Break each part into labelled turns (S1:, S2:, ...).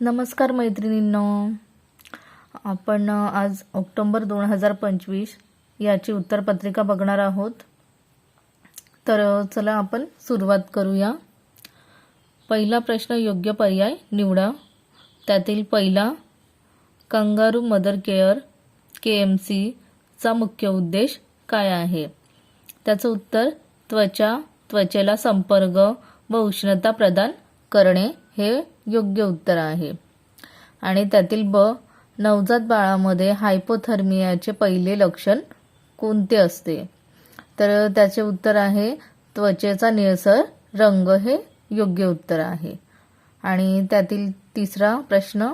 S1: नमस्कार मैत्रिणींनो. आपण आज ऑक्टोंबर दोन हजार पंचवीस याची उत्तरपत्रिका बघणार आहोत. तर चला आपण सुरुवात करूया. पहिला प्रश्न योग्य पर्याय निवडा. त्यातील पहिला kangaroo mother care K M सीचा मुख्य उद्देश काय आहे? त्याचं उत्तर त्वचा त्वचेला संपर्क व उष्णता प्रदान करणे हे योग्य उत्तर आहे. आणि त्यातील ब नवजात बाळामध्ये हायपोथर्मियाचे पहिले लक्षण कोणते असते? तर त्याचे उत्तर आहे त्वचेचा निळसर रंग हे योग्य उत्तर आहे. आणि त्यातील तिसरा प्रश्न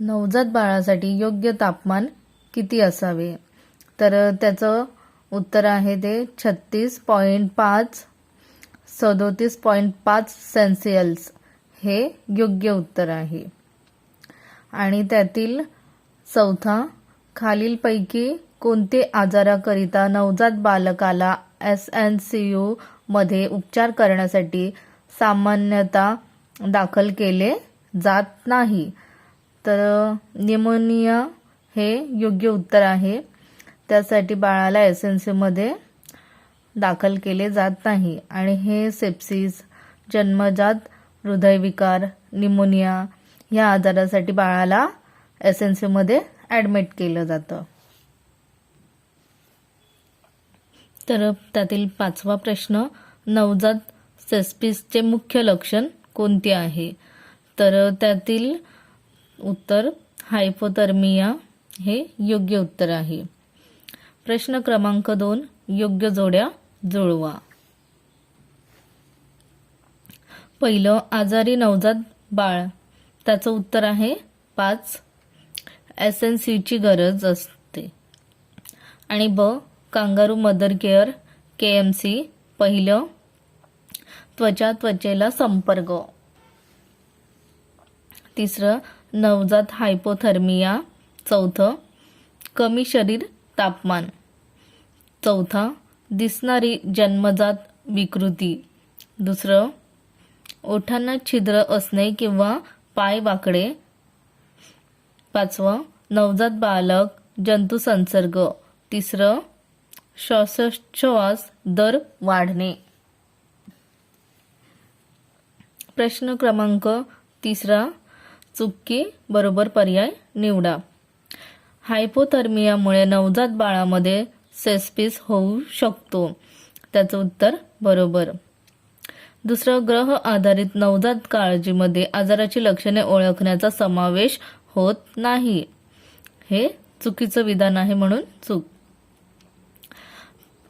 S1: नवजात बाळासाठी योग्य तापमान किती असावे? तर त्याचं उत्तर आहे ते छत्तीस पॉईंट पाच सदोतीस पॉईंट पाच सेन्सियल्स हे योग्य उत्तर आहे. आणि त्यातील चौथा खालीलपैकी कोणते आजाराकरिता नवजात बालकाला एस एन सी यू मध्ये उपचार करण्यासाठी सामान्यतः दाखल केले जात नाही? तर निमोनिया हे योग्य उत्तर आहे. त्यासाठी बाळाला एस एन सीमध्ये दाखल केले जात नाही. आणि हे सेप्सिस जन्मजात हृदयविकार निमोनिया या आजारासाठी बाळाला एस एन सीमध्ये ॲडमिट केलं जातं. तर त्यातील पाचवा प्रश्न नवजात सेस्पिसचे मुख्य लक्षण कोणते आहे? तर त्यातील उत्तर हायपोथर्मिया हे योग्य उत्तर आहे. प्रश्न क्रमांक दोन योग्य जोड्या जुळवा. पहिलं आजारी नवजात बाळ. त्याचं उत्तर आहे पाच एस एन सीची गरज असते. आणि ब kangaroo mother care K M C पहिलं त्वचा त्वचेला संपर्क. तिसरं नवजात हायपोथर्मिया. चौथं कमी शरीर तापमान. चौथा दिसणारी जन्मजात विकृती. दुसरं ओठांना छिद्र असणे किंवा पाय वाकडे. पाचवं नवजात बालक जंतू संसर्ग. तिसरं श्वासोच्छवास दर वाढणे. प्रश्न क्रमांक तिसरा चुकी बरोबर पर्याय निवडा. हायपोथर्मियामुळे नवजात बाळामध्ये सेस्पिस होऊ शकतो. त्याचं उत्तर बरोबर. दुसरं ग्रह आधारित नवजात काळजीमध्ये आजाराची लक्षणे ओळखण्याचा समावेश होत नाही. हे चुकीचं विधान आहे म्हणून चूक.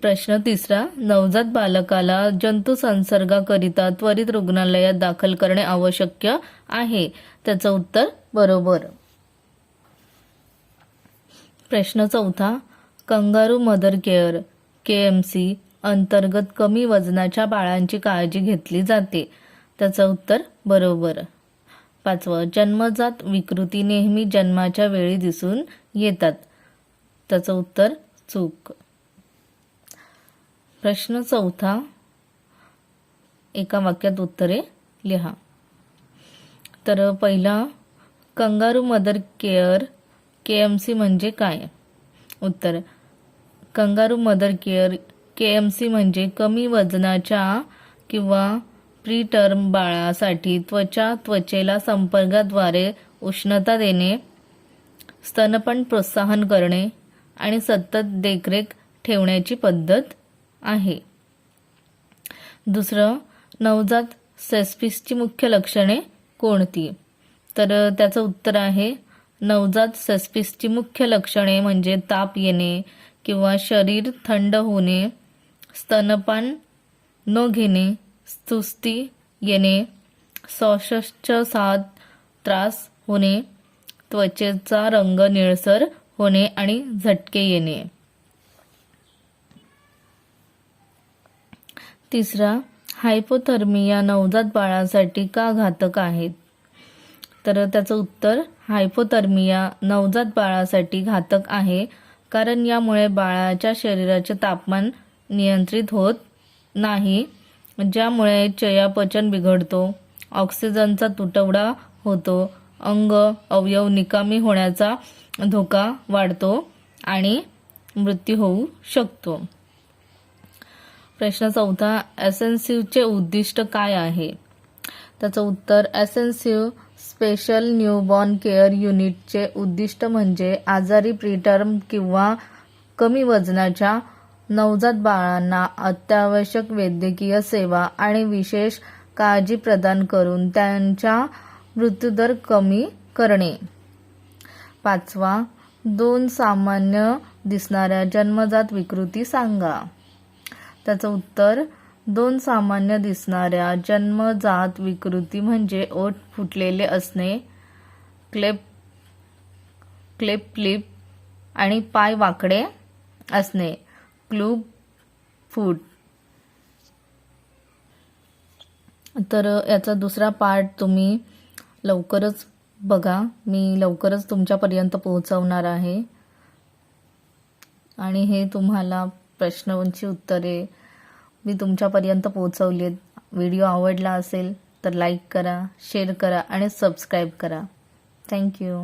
S1: प्रश्न तिसरा नवजात बालकाला जंतू संसर्गाकरिता त्वरित रुग्णालयात दाखल करणे आवश्यक आहे. त्याचं उत्तर बरोबर. प्रश्न चौथा kangaroo mother care K M C अंतर्गत कमी वजनाच्या बाळांची काळजी घेतली जाते. त्याचं उत्तर बरोबर. पाचवं जन्मजात विकृती नेहमी जन्माच्या वेळी दिसून येतात. त्याचं उत्तर चूक. प्रश्न चौथा एका वाक्यात उत्तरे लिहा. तर पहिला kangaroo mother care K M C म्हणजे काय? उत्तर kangaroo mother care K M C म्हणजे कमी वजनाच्या किंवा प्रीटर्म बाळासाठी त्वचा त्वचेला संपर्काद्वारे उष्णता देणे स्तनपण प्रोत्साहन करणे आणि सतत देखरेख ठेवण्याची पद्धत आहे. दुसरं नवजात सेस्पिसची मुख्य लक्षणे कोणती? तर त्याचं उत्तर आहे नवजात सेस्पिसची मुख्य लक्षणे म्हणजे ताप येणे किंवा शरीर थंड होणे स्तनपान न घेणे सुस्ती येणे श्वासोच्छवासात त्रास होणे त्वचेचा रंग निळसर होणे आणि झटके येणे. तिसरा हायपोथर्मिया नवजात बाळासाठी का घातक आहेत? तर त्याचं उत्तर हायपोथर्मिया नवजात बाळासाठी घातक आहे कारण यामुळे बाळाच्या शरीराचे तापमान नियंत्रित होत नाही ज्यामुळे चयापचन बिघडतो ऑक्सिजनचा तुटवडा होतो अंग अवयव निकामी होण्याचा धोका वाढतो आणि मृत्यू होऊ शकतो. प्रश्न चौथा एसेन्सिव्हचे उद्दिष्ट काय आहे? त्याचं उत्तर एसेन्सिव्ह स्पेशल न्यूबॉर्न केअर युनिटचे उद्दिष्ट म्हणजे आजारी प्रीटर्म किंवा कमी वजनाच्या नवजात बाळांना अत्यावश्यक वैद्यकीय सेवा आणि विशेष काळजी प्रदान करून त्यांचा मृत्यूदर कमी करणे. पाचवा दोन सामान्य दिसणाऱ्या जन्मजात विकृती सांगा. त्याचं उत्तर दोन सामान्य दिसणाऱ्या जन्मजात विकृती म्हणजे ओठ फुटलेले असणे क्लेप क्लेप क्लिप आणि पाय वाकडे असणे. Club foot. तर याचा दुसरा पार्ट तुम्ही लवकरच बघा. मी लवकरच तुमच्यापर्यंत पोहोचवणार आहे. आणि हे तुम्हाला प्रश्नांची उत्तरे मी तुमच्यापर्यंत पोहोचवली आहेत व्हिडिओ आवडला असेल तर लाईक करा शेअर करा आणि सबस्क्राईब करा. थँक्यू.